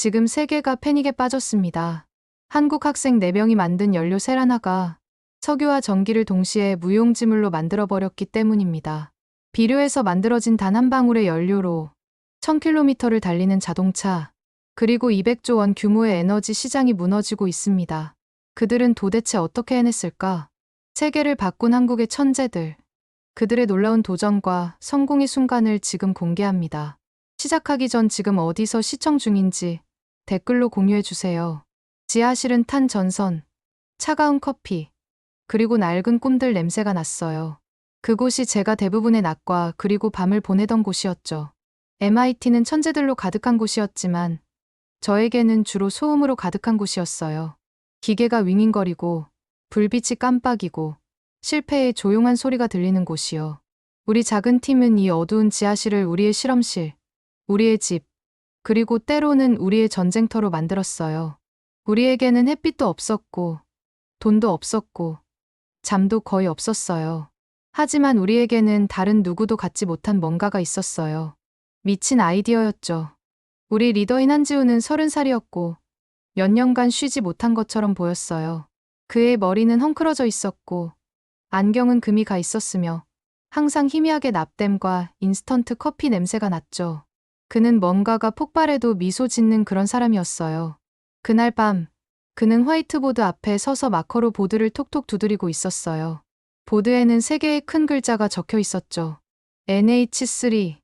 지금 세계가 패닉에 빠졌습니다. 한국 학생 4명이 만든 연료 셀 하나가 석유와 전기를 동시에 무용지물로 만들어버렸기 때문입니다. 비료에서 만들어진 단 한 방울의 연료로 1000km를 달리는 자동차, 그리고 200조 원 규모의 에너지 시장이 무너지고 있습니다. 그들은 도대체 어떻게 해냈을까? 세계를 바꾼 한국의 천재들. 그들의 놀라운 도전과 성공의 순간을 지금 공개합니다. 시작하기 전 지금 어디서 시청 중인지 댓글로 공유해 주세요. 지하실은 탄 전선, 차가운 커피, 그리고 낡은 꿈들 냄새가 났어요. 그곳이 제가 대부분의 낮과 그리고 밤을 보내던 곳이었죠. MIT는 천재들로 가득한 곳이었지만 저에게는 주로 소음으로 가득한 곳이었어요. 기계가 윙윙거리고 불빛이 깜빡이고 실패의 조용한 소리가 들리는 곳이요. 우리 작은 팀은 이 어두운 지하실을 우리의 실험실, 우리의 집, 그리고 때로는 우리의 전쟁터로 만들었어요. 우리에게는 햇빛도 없었고, 돈도 없었고, 잠도 거의 없었어요. 하지만 우리에게는 다른 누구도 갖지 못한 뭔가가 있었어요. 미친 아이디어였죠. 우리 리더인 한지우는 서른 살이었고, 몇 년간 쉬지 못한 것처럼 보였어요. 그의 머리는 헝클어져 있었고, 안경은 금이 가 있었으며, 항상 희미하게 납땜과 인스턴트 커피 냄새가 났죠. 그는 뭔가가 폭발해도 미소 짓는 그런 사람이었어요. 그날 밤, 그는 화이트보드 앞에 서서 마커로 보드를 톡톡 두드리고 있었어요. 보드에는 세 개의 큰 글자가 적혀 있었죠. NH3.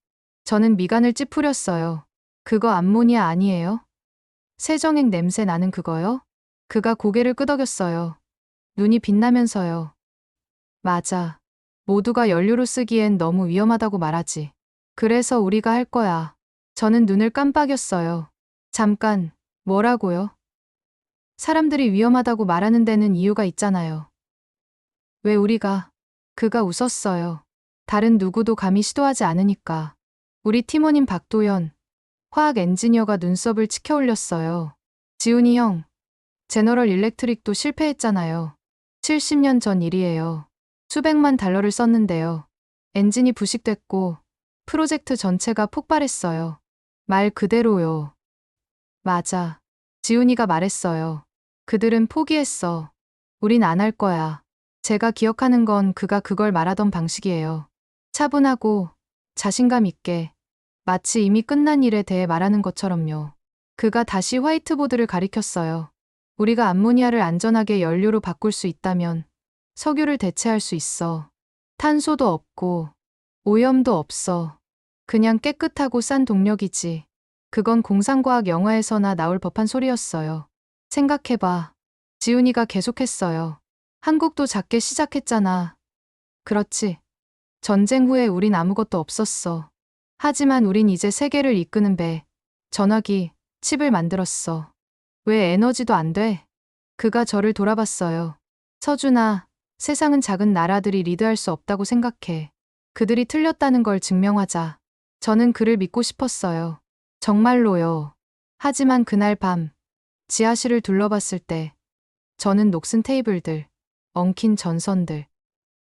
저는 미간을 찌푸렸어요. 그거 암모니아 아니에요? 세정액 냄새 나는 그거요? 그가 고개를 끄덕였어요. 눈이 빛나면서요. 맞아. 모두가 연료로 쓰기엔 너무 위험하다고 말하지. 그래서 우리가 할 거야. 저는 눈을 깜빡였어요. 잠깐, 뭐라고요? 사람들이 위험하다고 말하는 데는 이유가 있잖아요. 왜 우리가? 그가 웃었어요. 다른 누구도 감히 시도하지 않으니까. 우리 팀원인 박도연, 화학 엔지니어가 눈썹을 치켜 올렸어요. 지훈이 형, 제너럴 일렉트릭도 실패했잖아요. 70년 전 일이에요. 수백만 달러를 썼는데요. 엔진이 부식됐고 프로젝트 전체가 폭발했어요. 말 그대로요. 맞아. 지훈이가 말했어요. 그들은 포기했어. 우린 안 할 거야. 제가 기억하는 건 그가 그걸 말하던 방식이에요. 차분하고 자신감 있게 마치 이미 끝난 일에 대해 말하는 것처럼요. 그가 다시 화이트보드를 가리켰어요. 우리가 암모니아를 안전하게 연료로 바꿀 수 있다면 석유를 대체할 수 있어. 탄소도 없고 오염도 없어. 그냥 깨끗하고 싼 동력이지. 그건 공상과학 영화에서나 나올 법한 소리였어요. 생각해봐. 지훈이가 계속했어요. 한국도 작게 시작했잖아. 그렇지. 전쟁 후에 우린 아무것도 없었어. 하지만 우린 이제 세계를 이끄는 배, 전화기, 칩을 만들었어. 왜 에너지도 안 돼? 그가 저를 돌아봤어요. 서준아, 세상은 작은 나라들이 리드할 수 없다고 생각해. 그들이 틀렸다는 걸 증명하자. 저는 그를 믿고 싶었어요. 정말로요. 하지만 그날 밤, 지하실을 둘러봤을 때, 저는 녹슨 테이블들, 엉킨 전선들,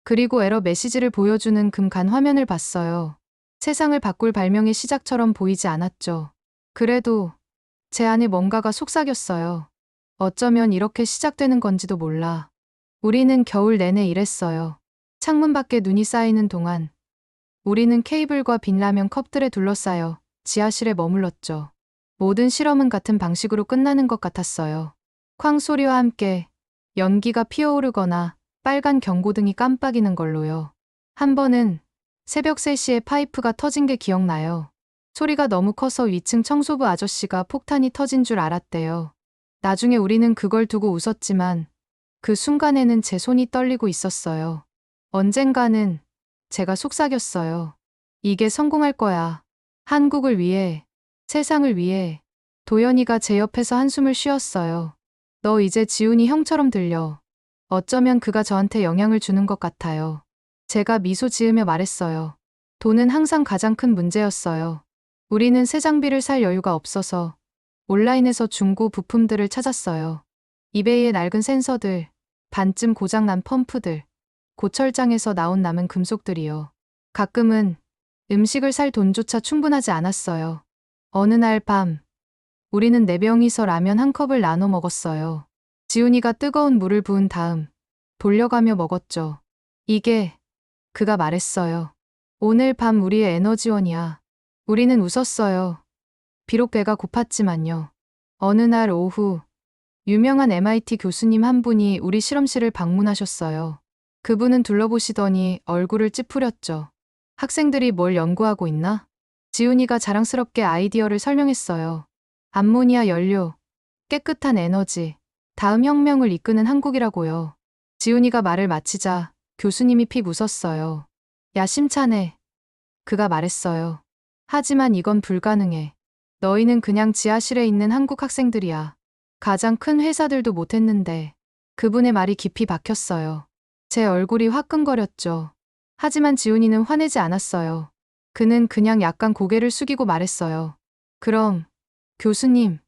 그리고 에러 메시지를 보여주는 금간 화면을 봤어요. 세상을 바꿀 발명의 시작처럼 보이지 않았죠. 그래도 제 안에 뭔가가 속삭였어요. 어쩌면 이렇게 시작되는 건지도 몰라. 우리는 겨울 내내 일했어요. 창문 밖에 눈이 쌓이는 동안 우리는 케이블과 빛라면 컵들에 둘러싸여 지하실에 머물렀죠. 모든 실험은 같은 방식으로 끝나는 것 같았어요. 쾅 소리와 함께 연기가 피어오르거나 빨간 경고등이 깜빡이는 걸로요. 한 번은 새벽 3시에 파이프가 터진 게 기억나요. 소리가 너무 커서 위층 청소부 아저씨가 폭탄이 터진 줄 알았대요. 나중에 우리는 그걸 두고 웃었지만 그 순간에는 제 손이 떨리고 있었어요. 언젠가는 제가 속삭였어요. 이게 성공할 거야. 한국을 위해, 세상을 위해. 도연이가 제 옆에서 한숨을 쉬었어요. 너 이제 지훈이 형처럼 들려. 어쩌면 그가 저한테 영향을 주는 것 같아요. 제가 미소 지으며 말했어요. 돈은 항상 가장 큰 문제였어요. 우리는 새 장비를 살 여유가 없어서 온라인에서 중고 부품들을 찾았어요. 이베이의 낡은 센서들, 반쯤 고장난 펌프들, 고철장에서 나온 남은 금속들이요. 가끔은 음식을 살 돈조차 충분하지 않았어요. 어느 날 밤, 우리는 네 명이서 라면 한 컵을 나눠 먹었어요. 지훈이가 뜨거운 물을 부은 다음 돌려가며 먹었죠. 이게 그가 말했어요. 오늘 밤 우리의 에너지원이야. 우리는 웃었어요. 비록 배가 고팠지만요. 어느 날 오후 유명한 MIT 교수님 한 분이 우리 실험실을 방문하셨어요. 그분은 둘러보시더니 얼굴을 찌푸렸죠. 학생들이 뭘 연구하고 있나? 지훈이가 자랑스럽게 아이디어를 설명했어요. 암모니아 연료, 깨끗한 에너지, 다음 혁명을 이끄는 한국이라고요. 지훈이가 말을 마치자 교수님이 픽 웃었어요. 야심차네. 그가 말했어요. 하지만 이건 불가능해. 너희는 그냥 지하실에 있는 한국 학생들이야. 가장 큰 회사들도 못했는데. 그분의 말이 깊이 박혔어요. 제 얼굴이 화끈거렸죠. 하지만 지훈이는 화내지 않았어요. 그는 그냥 약간 고개를 숙이고 말했어요. 그럼, 교수님,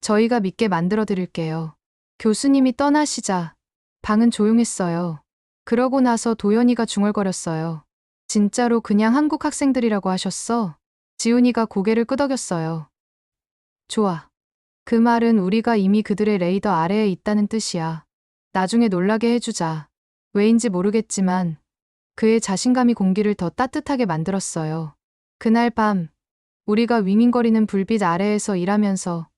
저희가 믿게 만들어 드릴게요. 교수님이 떠나시자, 방은 조용했어요. 그러고 나서 도연이가 중얼거렸어요. 진짜로 그냥 한국 학생들이라고 하셨어? 지훈이가 고개를 끄덕였어요. 좋아. 그 말은 우리가 이미 그들의 레이더 아래에 있다는 뜻이야. 나중에 놀라게 해주자. 왜인지 모르겠지만 그의 자신감이 공기를 더 따뜻하게 만들었어요. 그날 밤 우리가 윙윙거리는 불빛 아래에서 일하면서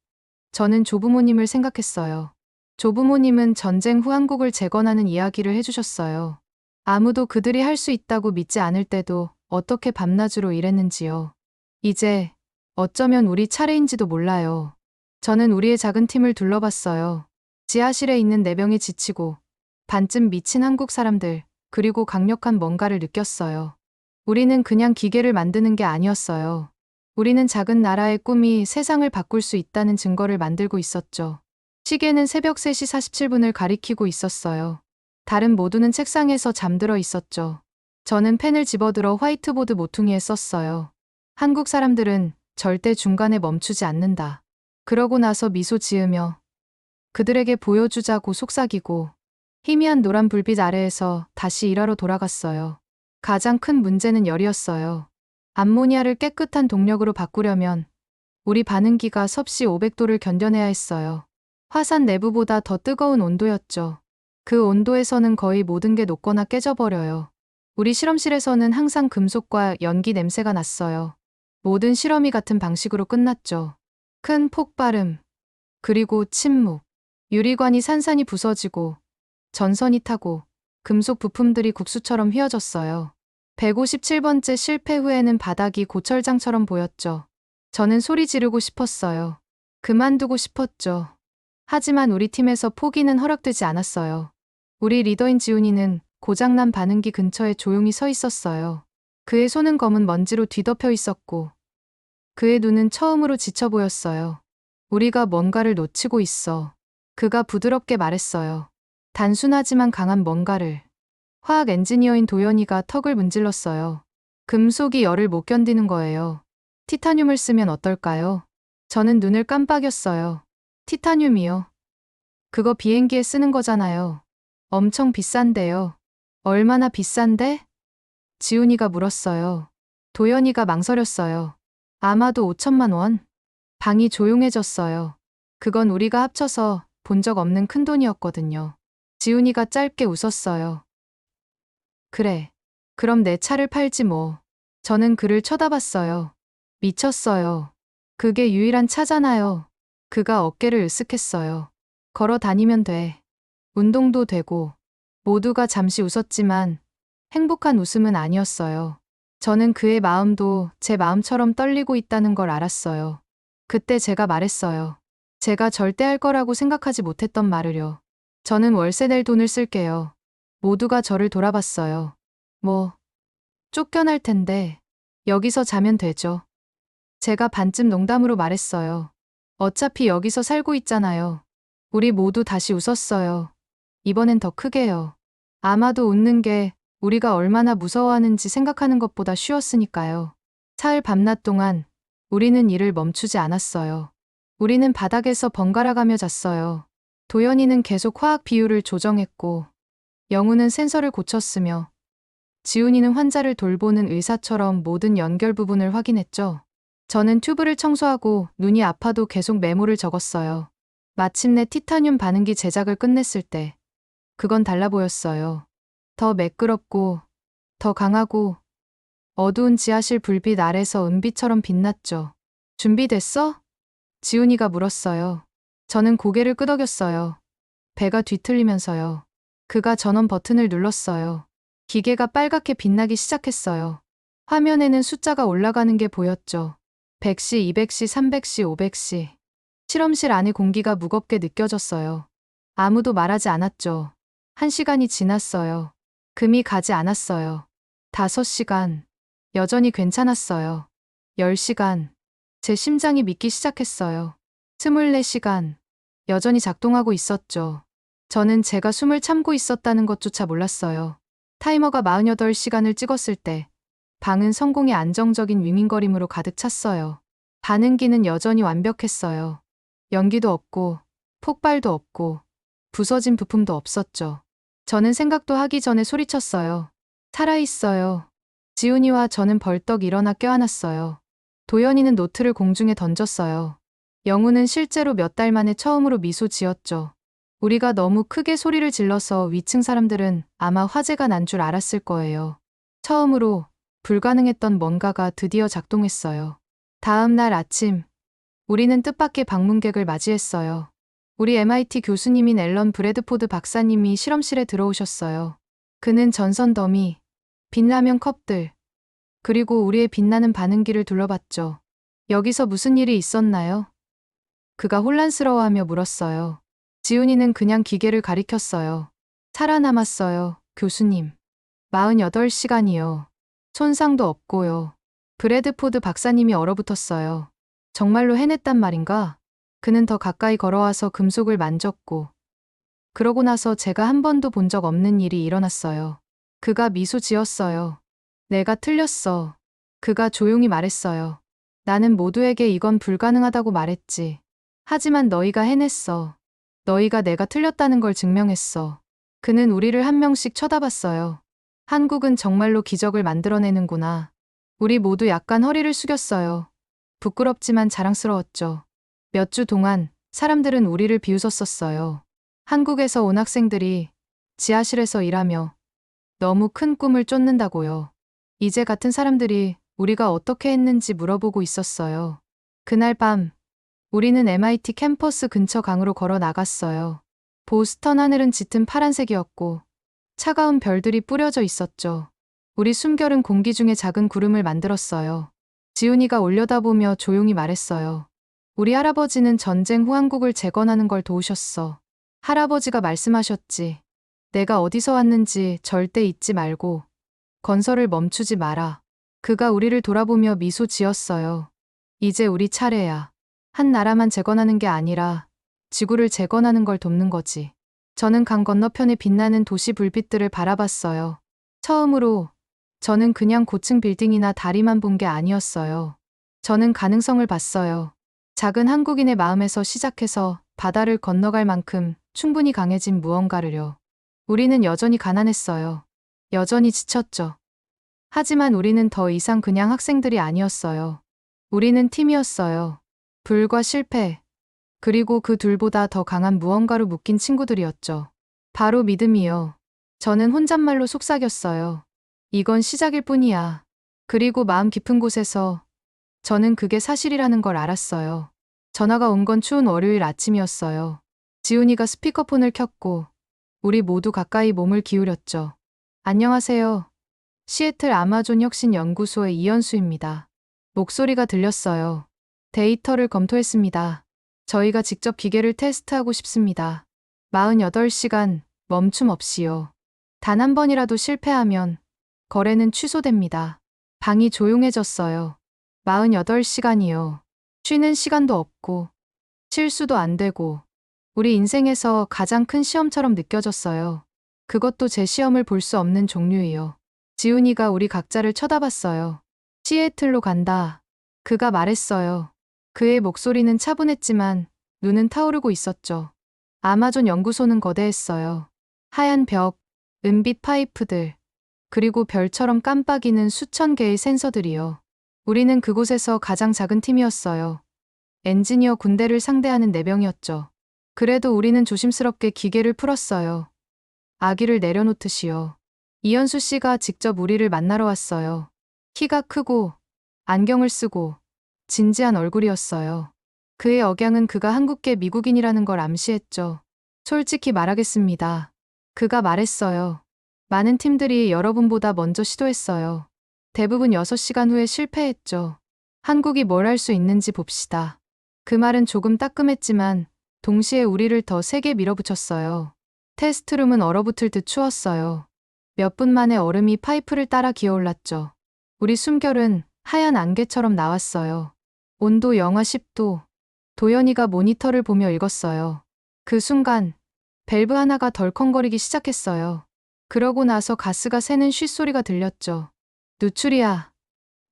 저는 조부모님을 생각했어요. 조부모님은 전쟁 후 한국을 재건하는 이야기를 해주셨어요. 아무도 그들이 할 수 있다고 믿지 않을 때도 어떻게 밤낮으로 일했는지요. 이제 어쩌면 우리 차례인지도 몰라요. 저는 우리의 작은 팀을 둘러봤어요. 지하실에 있는 네 명이 지치고 반쯤 미친 한국 사람들, 그리고 강력한 뭔가를 느꼈어요. 우리는 그냥 기계를 만드는 게 아니었어요. 우리는 작은 나라의 꿈이 세상을 바꿀 수 있다는 증거를 만들고 있었죠. 시계는 새벽 3시 47분을 가리키고 있었어요. 다른 모두는 책상에서 잠들어 있었죠. 저는 펜을 집어들어 화이트보드 모퉁이에 썼어요. 한국 사람들은 절대 중간에 멈추지 않는다. 그러고 나서 미소 지으며 그들에게 보여주자고 속삭이고 희미한 노란 불빛 아래에서 다시 일하러 돌아갔어요. 가장 큰 문제는 열이었어요. 암모니아를 깨끗한 동력으로 바꾸려면 우리 반응기가 섭씨 500도를 견뎌내야 했어요. 화산 내부보다 더 뜨거운 온도였죠. 그 온도에서는 거의 모든 게 녹거나 깨져버려요. 우리 실험실에서는 항상 금속과 연기 냄새가 났어요. 모든 실험이 같은 방식으로 끝났죠. 큰 폭발음, 그리고 침묵, 유리관이 산산이 부서지고 전선이 타고 금속 부품들이 국수처럼 휘어졌어요. 157번째 실패 후에는 바닥이 고철장처럼 보였죠. 저는 소리 지르고 싶었어요. 그만두고 싶었죠. 하지만 우리 팀에서 포기는 허락되지 않았어요. 우리 리더인 지훈이는 고장난 반응기 근처에 조용히 서 있었어요. 그의 손은 검은 먼지로 뒤덮여 있었고, 그의 눈은 처음으로 지쳐 보였어요. 우리가 뭔가를 놓치고 있어. 그가 부드럽게 말했어요. 단순하지만 강한 뭔가를. 화학 엔지니어인 도연이가 턱을 문질렀어요. 금속이 열을 못 견디는 거예요. 티타늄을 쓰면 어떨까요? 저는 눈을 깜빡였어요. 티타늄이요. 그거 비행기에 쓰는 거잖아요. 엄청 비싼데요. 얼마나 비싼데? 지훈이가 물었어요. 도연이가 망설였어요. 아마도 5천만 원? 방이 조용해졌어요. 그건 우리가 합쳐서 본 적 없는 큰 돈이었거든요. 지훈이가 짧게 웃었어요. 그래. 그럼 내 차를 팔지 뭐. 저는 그를 쳐다봤어요. 미쳤어요. 그게 유일한 차잖아요. 그가 어깨를 으쓱했어요. 걸어 다니면 돼. 운동도 되고. 모두가 잠시 웃었지만 행복한 웃음은 아니었어요. 저는 그의 마음도 제 마음처럼 떨리고 있다는 걸 알았어요. 그때 제가 말했어요. 제가 절대 할 거라고 생각하지 못했던 말을요. 저는 월세 낼 돈을 쓸게요. 모두가 저를 돌아봤어요. 뭐, 쫓겨날 텐데, 여기서 자면 되죠. 제가 반쯤 농담으로 말했어요. 어차피 여기서 살고 있잖아요. 우리 모두 다시 웃었어요. 이번엔 더 크게요. 아마도 웃는 게 우리가 얼마나 무서워하는지 생각하는 것보다 쉬웠으니까요. 사흘 밤낮 동안 우리는 일을 멈추지 않았어요. 우리는 바닥에서 번갈아 가며 잤어요. 도연이는 계속 화학 비율을 조정했고, 영우는 센서를 고쳤으며, 지훈이는 환자를 돌보는 의사처럼 모든 연결 부분을 확인했죠. 저는 튜브를 청소하고 눈이 아파도 계속 메모를 적었어요. 마침내 티타늄 반응기 제작을 끝냈을 때 그건 달라 보였어요. 더 매끄럽고 더 강하고 어두운 지하실 불빛 아래서 은빛처럼 빛났죠. 준비됐어? 지훈이가 물었어요. 저는 고개를 끄덕였어요. 배가 뒤틀리면서요. 그가 전원 버튼을 눌렀어요. 기계가 빨갛게 빛나기 시작했어요. 화면에는 숫자가 올라가는 게 보였죠. 100시, 200시, 300시, 500시. 실험실 안의 공기가 무겁게 느껴졌어요. 아무도 말하지 않았죠. 한 시간이 지났어요. 금이 가지 않았어요. 다섯 시간. 여전히 괜찮았어요. 열 시간. 제 심장이 믿기 시작했어요. 스물네 시간. 여전히 작동하고 있었죠. 저는 제가 숨을 참고 있었다는 것조차 몰랐어요. 타이머가 48시간을 찍었을 때 방은 성공의 안정적인 윙윙거림으로 가득 찼어요. 반응기는 여전히 완벽했어요. 연기도 없고 폭발도 없고 부서진 부품도 없었죠. 저는 생각도 하기 전에 소리쳤어요. 살아있어요. 지훈이와 저는 벌떡 일어나 껴안았어요. 도연이는 노트를 공중에 던졌어요. 영우는 실제로 몇 달 만에 처음으로 미소 지었죠. 우리가 너무 크게 소리를 질러서 위층 사람들은 아마 화재가 난 줄 알았을 거예요. 처음으로 불가능했던 뭔가가 드디어 작동했어요. 다음 날 아침, 우리는 뜻밖의 방문객을 맞이했어요. 우리 MIT 교수님인 앨런 브래드포드 박사님이 실험실에 들어오셨어요. 그는 전선 더미, 빛나면 컵들, 그리고 우리의 빛나는 반응기를 둘러봤죠. 여기서 무슨 일이 있었나요? 그가 혼란스러워하며 물었어요. 지훈이는 그냥 기계를 가리켰어요. 살아남았어요, 교수님. 48시간이요. 손상도 없고요. 브래드포드 박사님이 얼어붙었어요. 정말로 해냈단 말인가? 그는 더 가까이 걸어와서 금속을 만졌고, 그러고 나서 제가 한 번도 본 적 없는 일이 일어났어요. 그가 미소 지었어요. 내가 틀렸어. 그가 조용히 말했어요. 나는 모두에게 이건 불가능하다고 말했지. 하지만 너희가 해냈어. 너희가 내가 틀렸다는 걸 증명했어. 그는 우리를 한 명씩 쳐다봤어요. 한국은 정말로 기적을 만들어내는구나. 우리 모두 약간 허리를 숙였어요. 부끄럽지만 자랑스러웠죠. 몇 주 동안 사람들은 우리를 비웃었었어요. 한국에서 온 학생들이 지하실에서 일하며 너무 큰 꿈을 쫓는다고요. 이제 같은 사람들이 우리가 어떻게 했는지 물어보고 있었어요. 그날 밤, 우리는 MIT 캠퍼스 근처 강으로 걸어 나갔어요. 보스턴 하늘은 짙은 파란색이었고, 차가운 별들이 뿌려져 있었죠. 우리 숨결은 공기 중에 작은 구름을 만들었어요. 지훈이가 올려다보며 조용히 말했어요. 우리 할아버지는 전쟁 후 한국을 재건하는 걸 도우셨어. 할아버지가 말씀하셨지. 내가 어디서 왔는지 절대 잊지 말고 건설을 멈추지 마라. 그가 우리를 돌아보며 미소 지었어요. 이제 우리 차례야. 한 나라만 재건하는 게 아니라 지구를 재건하는 걸 돕는 거지. 저는 강 건너편에 빛나는 도시 불빛들을 바라봤어요. 처음으로 저는 그냥 고층 빌딩이나 다리만 본 게 아니었어요. 저는 가능성을 봤어요. 작은 한국인의 마음에서 시작해서 바다를 건너갈 만큼 충분히 강해진 무언가를요. 우리는 여전히 가난했어요. 여전히 지쳤죠. 하지만 우리는 더 이상 그냥 학생들이 아니었어요. 우리는 팀이었어요. 불과 실패, 그리고 그 둘보다 더 강한 무언가로 묶인 친구들이었죠. 바로 믿음이요. 저는 혼잣말로 속삭였어요. 이건 시작일 뿐이야. 그리고 마음 깊은 곳에서 저는 그게 사실이라는 걸 알았어요. 전화가 온 건 추운 월요일 아침이었어요. 지훈이가 스피커폰을 켰고 우리 모두 가까이 몸을 기울였죠. 안녕하세요. 시애틀 아마존 혁신 연구소의 이현수입니다. 목소리가 들렸어요. 데이터를 검토했습니다. 저희가 직접 기계를 테스트하고 싶습니다. 48시간 멈춤 없이요. 단 한 번이라도 실패하면 거래는 취소됩니다. 방이 조용해졌어요. 48시간이요. 쉬는 시간도 없고 실수도 안 되고 우리 인생에서 가장 큰 시험처럼 느껴졌어요. 그것도 제 시험을 볼 수 없는 종류이요. 지훈이가 우리 각자를 쳐다봤어요. 시애틀로 간다. 그가 말했어요. 그의 목소리는 차분했지만 눈은 타오르고 있었죠. 아마존 연구소는 거대했어요. 하얀 벽, 은빛 파이프들, 그리고 별처럼 깜빡이는 수천 개의 센서들이요. 우리는 그곳에서 가장 작은 팀이었어요. 엔지니어 군대를 상대하는 4명이었죠. 그래도 우리는 조심스럽게 기계를 풀었어요. 아기를 내려놓듯이요. 이현수 씨가 직접 우리를 만나러 왔어요. 키가 크고 안경을 쓰고 진지한 얼굴이었어요. 그의 억양은 그가 한국계 미국인이라는 걸 암시했죠. 솔직히 말하겠습니다. 그가 말했어요. 많은 팀들이 여러분보다 먼저 시도했어요. 대부분 6시간 후에 실패했죠. 한국이 뭘 할 수 있는지 봅시다. 그 말은 조금 따끔했지만 동시에 우리를 더 세게 밀어붙였어요. 테스트룸은 얼어붙을 듯 추웠어요. 몇 분 만에 얼음이 파이프를 따라 기어올랐죠. 우리 숨결은 하얀 안개처럼 나왔어요. 온도 영하 10도. 도연이가 모니터를 보며 읽었어요. 그 순간 밸브 하나가 덜컹거리기 시작했어요. 그러고 나서 가스가 새는 쉿소리가 들렸죠. 누출이야.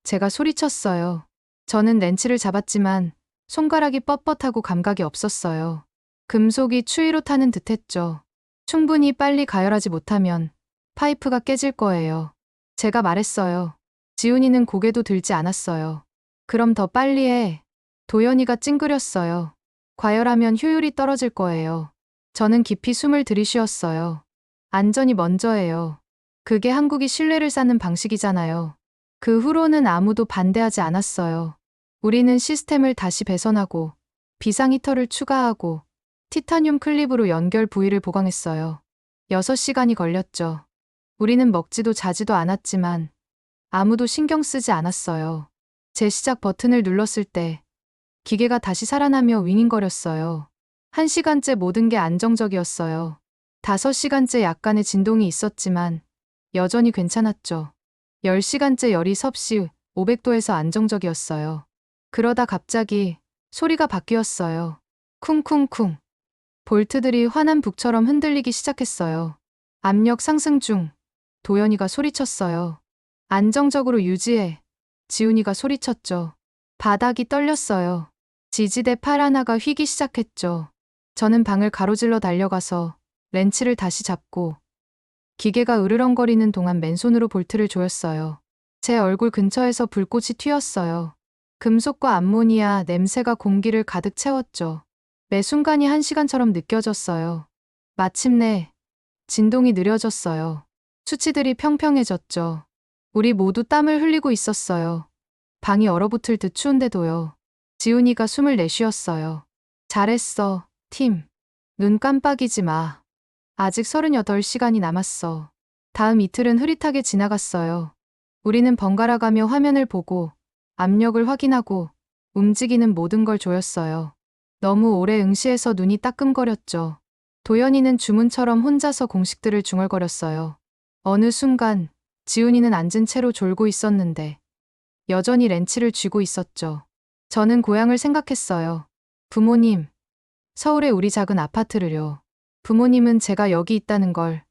제가 소리쳤어요. 저는 렌치를 잡았지만 손가락이 뻣뻣하고 감각이 없었어요. 금속이 추위로 타는 듯했죠. 충분히 빨리 가열하지 못하면 파이프가 깨질 거예요. 제가 말했어요. 지훈이는 고개도 들지 않았어요. 그럼 더 빨리 해. 도연이가 찡그렸어요. 과열하면 효율이 떨어질 거예요. 저는 깊이 숨을 들이쉬었어요. 안전이 먼저예요. 그게 한국이 신뢰를 쌓는 방식이잖아요. 그 후로는 아무도 반대하지 않았어요. 우리는 시스템을 다시 배선하고 비상 히터를 추가하고 티타늄 클립으로 연결 부위를 보강했어요. 6시간이 걸렸죠. 우리는 먹지도 자지도 않았지만 아무도 신경 쓰지 않았어요. 재시작 버튼을 눌렀을 때 기계가 다시 살아나며 윙윙거렸어요. 한 시간째 모든 게 안정적이었어요. 다섯 시간째 약간의 진동이 있었지만 여전히 괜찮았죠. 10시간째 열이 섭씨 500도에서 안정적이었어요. 그러다 갑자기 소리가 바뀌었어요. 쿵쿵쿵. 볼트들이 환한 북처럼 흔들리기 시작했어요. 압력 상승 중. 도연이가 소리쳤어요. 안정적으로 유지해. 지훈이가 소리쳤죠. 바닥이 떨렸어요. 지지대 팔 하나가 휘기 시작했죠. 저는 방을 가로질러 달려가서 렌치를 다시 잡고 기계가 으르렁거리는 동안 맨손으로 볼트를 조였어요. 제 얼굴 근처에서 불꽃이 튀었어요. 금속과 암모니아 냄새가 공기를 가득 채웠죠. 매 순간이 한 시간처럼 느껴졌어요. 마침내 진동이 느려졌어요. 수치들이 평평해졌죠. 우리 모두 땀을 흘리고 있었어요. 방이 얼어붙을 듯 추운데도요. 지훈이가 숨을 내쉬었어요. 잘했어, 팀. 눈 깜빡이지 마. 아직 38시간이 남았어. 다음 이틀은 흐릿하게 지나갔어요. 우리는 번갈아 가며 화면을 보고 압력을 확인하고 움직이는 모든 걸 조였어요. 너무 오래 응시해서 눈이 따끔거렸죠. 도연이는 주문처럼 혼자서 공식들을 중얼거렸어요. 어느 순간 지훈이는 앉은 채로 졸고 있었는데 여전히 렌치를 쥐고 있었죠. 저는 고향을 생각했어요. 부모님, 서울에 우리 작은 아파트를요. 부모님은 제가 여기 있다는 걸,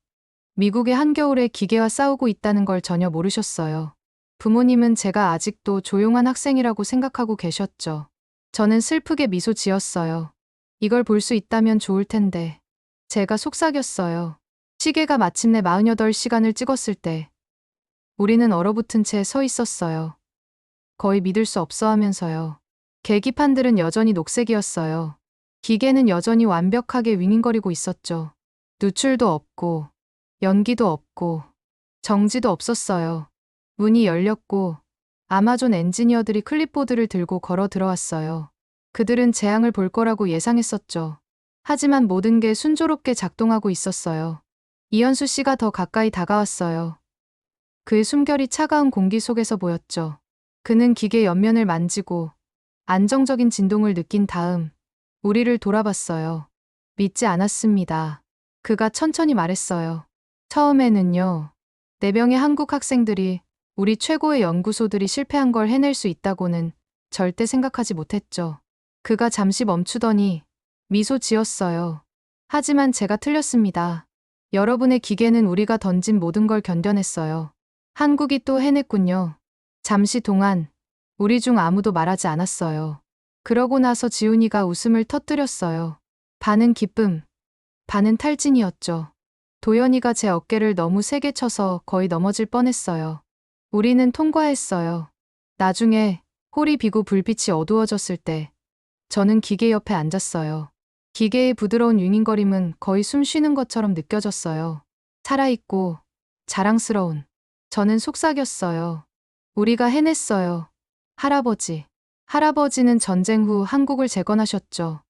미국의 한겨울에 기계와 싸우고 있다는 걸 전혀 모르셨어요. 부모님은 제가 아직도 조용한 학생이라고 생각하고 계셨죠. 저는 슬프게 미소 지었어요. 이걸 볼 수 있다면 좋을 텐데. 제가 속삭였어요. 시계가 마침내 48시간을 찍었을 때, 우리는 얼어붙은 채 서 있었어요. 거의 믿을 수 없어 하면서요. 계기판들은 여전히 녹색이었어요. 기계는 여전히 완벽하게 윙윙거리고 있었죠. 누출도 없고, 연기도 없고, 정지도 없었어요. 문이 열렸고, 아마존 엔지니어들이 클립보드를 들고 걸어 들어왔어요. 그들은 재앙을 볼 거라고 예상했었죠. 하지만 모든 게 순조롭게 작동하고 있었어요. 이현수 씨가 더 가까이 다가왔어요. 그의 숨결이 차가운 공기 속에서 보였죠. 그는 기계 옆면을 만지고 안정적인 진동을 느낀 다음 우리를 돌아봤어요. 믿지 않았습니다. 그가 천천히 말했어요. 처음에는요. 네 명의 한국 학생들이 우리 최고의 연구소들이 실패한 걸 해낼 수 있다고는 절대 생각하지 못했죠. 그가 잠시 멈추더니 미소 지었어요. 하지만 제가 틀렸습니다. 여러분의 기계는 우리가 던진 모든 걸 견뎌냈어요. 한국이 또 해냈군요. 잠시 동안 우리 중 아무도 말하지 않았어요. 그러고 나서 지훈이가 웃음을 터뜨렸어요. 반은 기쁨, 반은 탈진이었죠. 도연이가 제 어깨를 너무 세게 쳐서 거의 넘어질 뻔했어요. 우리는 통과했어요. 나중에 홀이 비고 불빛이 어두워졌을 때 저는 기계 옆에 앉았어요. 기계의 부드러운 윙윙거림은 거의 숨 쉬는 것처럼 느껴졌어요. 살아있고 자랑스러운. 저는 속삭였어요. 우리가 해냈어요. 할아버지. 할아버지는 전쟁 후 한국을 재건하셨죠.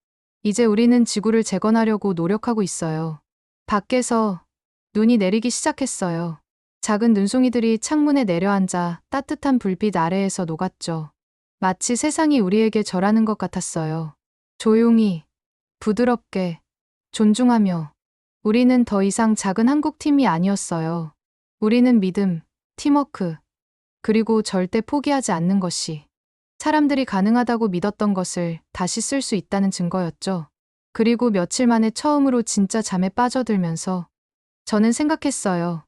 이제 우리는 지구를 재건하려고 노력하고 있어요. 밖에서 눈이 내리기 시작했어요. 작은 눈송이들이 창문에 내려앉아 따뜻한 불빛 아래에서 녹았죠. 마치 세상이 우리에게 절하는 것 같았어요. 조용히, 부드럽게, 존중하며. 우리는 더 이상 작은 한국 팀이 아니었어요. 우리는 믿음, 팀워크, 그리고 절대 포기하지 않는 것이 사람들이 가능하다고 믿었던 것을 다시 쓸 수 있다는 증거였죠. 그리고 며칠 만에 처음으로 진짜 잠에 빠져들면서 저는 생각했어요.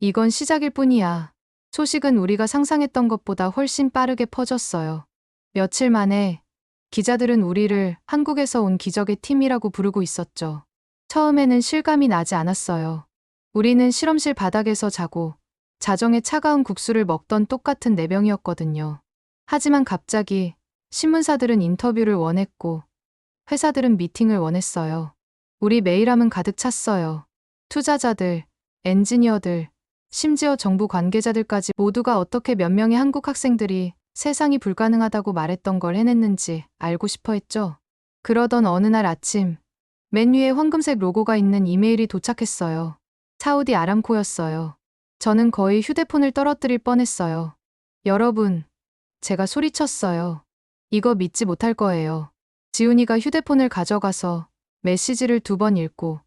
이건 시작일 뿐이야. 소식은 우리가 상상했던 것보다 훨씬 빠르게 퍼졌어요. 며칠 만에 기자들은 우리를 한국에서 온 기적의 팀이라고 부르고 있었죠. 처음에는 실감이 나지 않았어요. 우리는 실험실 바닥에서 자고 자정에 차가운 국수를 먹던 똑같은 네 명이었거든요. 하지만 갑자기 신문사들은 인터뷰를 원했고 회사들은 미팅을 원했어요. 우리 메일함은 가득 찼어요. 투자자들, 엔지니어들, 심지어 정부 관계자들까지 모두가 어떻게 몇 명의 한국 학생들이 세상이 불가능하다고 말했던 걸 해냈는지 알고 싶어 했죠. 그러던 어느 날 아침, 맨 위에 황금색 로고가 있는 이메일이 도착했어요. 사우디 아람코였어요. 저는 거의 휴대폰을 떨어뜨릴 뻔했어요. 여러분, 제가 소리쳤어요. 이거 믿지 못할 거예요. 지훈이가 휴대폰을 가져가서 메시지를 두 번 읽고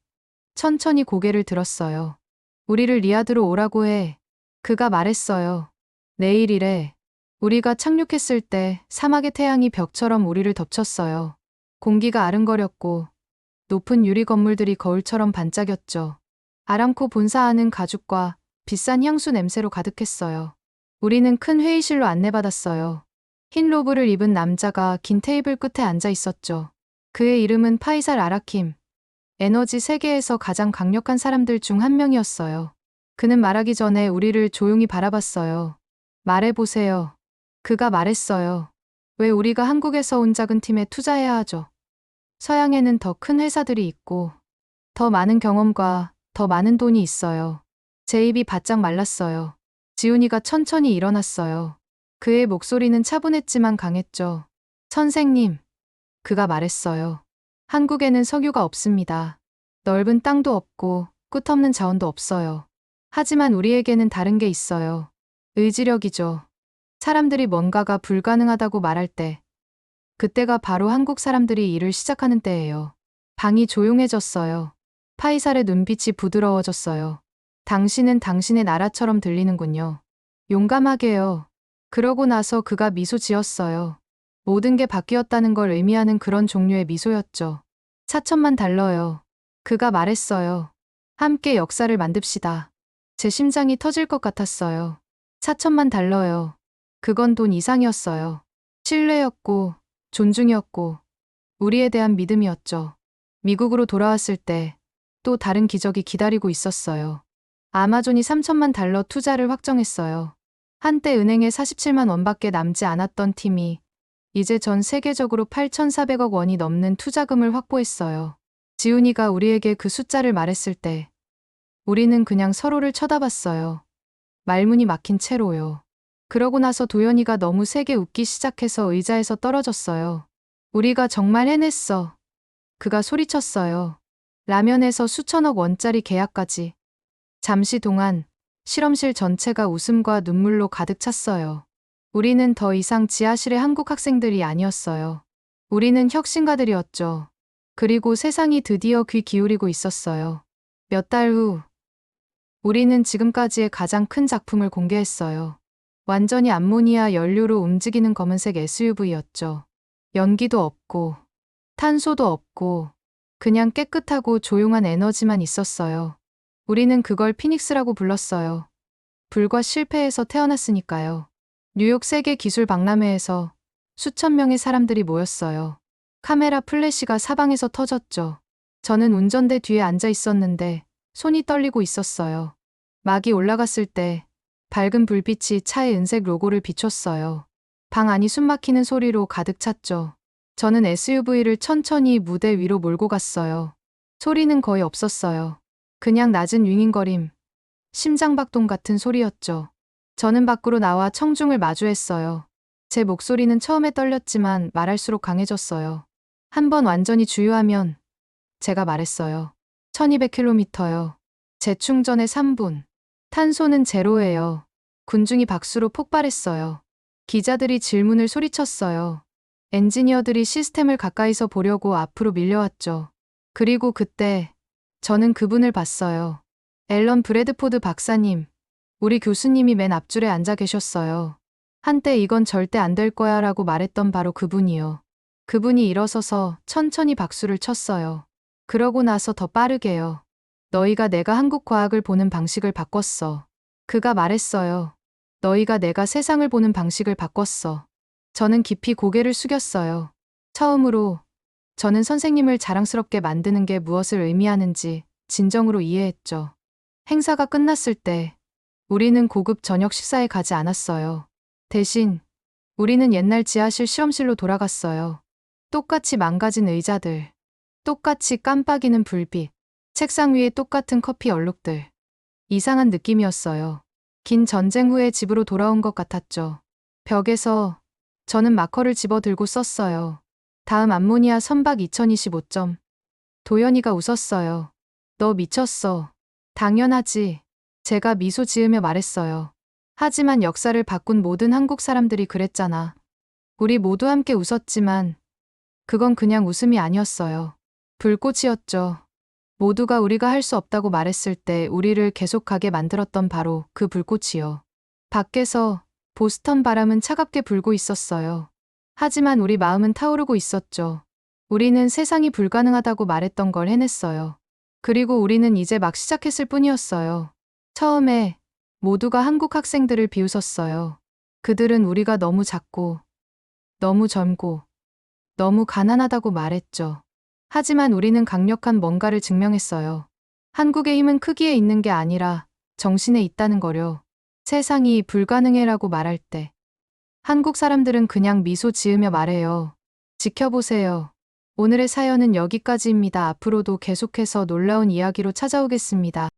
천천히 고개를 들었어요. 우리를 리아드로 오라고 해. 그가 말했어요. 내일이래. 우리가 착륙했을 때 사막의 태양이 벽처럼 우리를 덮쳤어요. 공기가 아른거렸고 높은 유리 건물들이 거울처럼 반짝였죠. 아람코 본사 안은 가죽과 비싼 향수 냄새로 가득했어요. 우리는 큰 회의실로 안내받았어요. 흰 로브를 입은 남자가 긴 테이블 끝에 앉아 있었죠. 그의 이름은 파이살 아라킴. 에너지 세계에서 가장 강력한 사람들 중 한 명이었어요. 그는 말하기 전에 우리를 조용히 바라봤어요. 말해보세요. 그가 말했어요. 왜 우리가 한국에서 온 작은 팀에 투자해야 하죠? 서양에는 더 큰 회사들이 있고, 더 많은 경험과 더 많은 돈이 있어요. 제 입이 바짝 말랐어요. 지훈이가 천천히 일어났어요. 그의 목소리는 차분했지만 강했죠. 선생님. 그가 말했어요. 한국에는 석유가 없습니다. 넓은 땅도 없고 끝없는 자원도 없어요. 하지만 우리에게는 다른 게 있어요. 의지력이죠. 사람들이 뭔가가 불가능하다고 말할 때, 그때가 바로 한국 사람들이 일을 시작하는 때예요. 방이 조용해졌어요. 파이살의 눈빛이 부드러워졌어요. 당신은 당신의 나라처럼 들리는군요. 용감하게요. 그러고 나서 그가 미소 지었어요. 모든 게 바뀌었다는 걸 의미하는 그런 종류의 미소였죠. 4천만 달러요. 그가 말했어요. 함께 역사를 만듭시다. 제 심장이 터질 것 같았어요. 4천만 달러요. 그건 돈 이상이었어요. 신뢰였고, 존중이었고, 우리에 대한 믿음이었죠. 미국으로 돌아왔을 때 또 다른 기적이 기다리고 있었어요. 아마존이 3천만 달러 투자를 확정했어요. 한때 은행에 47만 원밖에 남지 않았던 팀이 이제 전 세계적으로 8,400억 원이 넘는 투자금을 확보했어요. 지훈이가 우리에게 그 숫자를 말했을 때 우리는 그냥 서로를 쳐다봤어요. 말문이 막힌 채로요. 그러고 나서 도연이가 너무 세게 웃기 시작해서 의자에서 떨어졌어요. 우리가 정말 해냈어. 그가 소리쳤어요. 라면에서 수천억 원짜리 계약까지. 잠시 동안 실험실 전체가 웃음과 눈물로 가득 찼어요. 우리는 더 이상 지하실의 한국 학생들이 아니었어요. 우리는 혁신가들이었죠. 그리고 세상이 드디어 귀 기울이고 있었어요. 몇 달 후, 우리는 지금까지의 가장 큰 작품을 공개했어요. 완전히 암모니아 연료로 움직이는 검은색 SUV였죠. 연기도 없고, 탄소도 없고, 그냥 깨끗하고 조용한 에너지만 있었어요. 우리는 그걸 피닉스라고 불렀어요. 불과 실패에서 태어났으니까요. 뉴욕 세계 기술 박람회에서 수천 명의 사람들이 모였어요. 카메라 플래시가 사방에서 터졌죠. 저는 운전대 뒤에 앉아 있었는데 손이 떨리고 있었어요. 막이 올라갔을 때 밝은 불빛이 차의 은색 로고를 비췄어요. 방 안이 숨막히는 소리로 가득 찼죠. 저는 SUV를 천천히 무대 위로 몰고 갔어요. 소리는 거의 없었어요. 그냥 낮은 윙윙거림, 심장박동 같은 소리였죠. 저는 밖으로 나와 청중을 마주했어요. 제 목소리는 처음에 떨렸지만 말할수록 강해졌어요. 한번 완전히 주유하면 제가 말했어요. 1200km요. 재충전에 3분. 탄소는 제로예요. 군중이 박수로 폭발했어요. 기자들이 질문을 소리쳤어요. 엔지니어들이 시스템을 가까이서 보려고 앞으로 밀려왔죠. 그리고 그때 저는 그분을 봤어요. 앨런 브래드포드 박사님. 우리 교수님이 맨 앞줄에 앉아 계셨어요. 한때 이건 절대 안 될 거야 라고 말했던 바로 그분이요. 그분이 일어서서 천천히 박수를 쳤어요. 그러고 나서 더 빠르게요. 너희가 내가 한국 과학을 보는 방식을 바꿨어. 그가 말했어요. 너희가 내가 세상을 보는 방식을 바꿨어. 저는 깊이 고개를 숙였어요. 처음으로 저는 선생님을 자랑스럽게 만드는 게 무엇을 의미하는지 진정으로 이해했죠. 행사가 끝났을 때 우리는 고급 저녁 식사에 가지 않았어요. 대신 우리는 옛날 지하실 실험실로 돌아갔어요. 똑같이 망가진 의자들, 똑같이 깜빡이는 불빛, 책상 위에 똑같은 커피 얼룩들. 이상한 느낌이었어요. 긴 전쟁 후에 집으로 돌아온 것 같았죠. 벽에서 저는 마커를 집어 들고 썼어요. 다음 암모니아 선박 2025점. 도연이가 웃었어요. 너 미쳤어. 당연하지. 제가 미소 지으며 말했어요. 하지만 역사를 바꾼 모든 한국 사람들이 그랬잖아. 우리 모두 함께 웃었지만 그건 그냥 웃음이 아니었어요. 불꽃이었죠. 모두가 우리가 할 수 없다고 말했을 때 우리를 계속하게 만들었던 바로 그 불꽃이요. 밖에서 보스턴 바람은 차갑게 불고 있었어요. 하지만 우리 마음은 타오르고 있었죠. 우리는 세상이 불가능하다고 말했던 걸 해냈어요. 그리고 우리는 이제 막 시작했을 뿐이었어요. 처음에 모두가 한국 학생들을 비웃었어요. 그들은 우리가 너무 작고, 너무 젊고, 너무 가난하다고 말했죠. 하지만 우리는 강력한 뭔가를 증명했어요. 한국의 힘은 크기에 있는 게 아니라 정신에 있다는 거려. 세상이 불가능해라고 말할 때. 한국 사람들은 그냥 미소 지으며 말해요. 지켜보세요. 오늘의 사연은 여기까지입니다. 앞으로도 계속해서 놀라운 이야기로 찾아오겠습니다.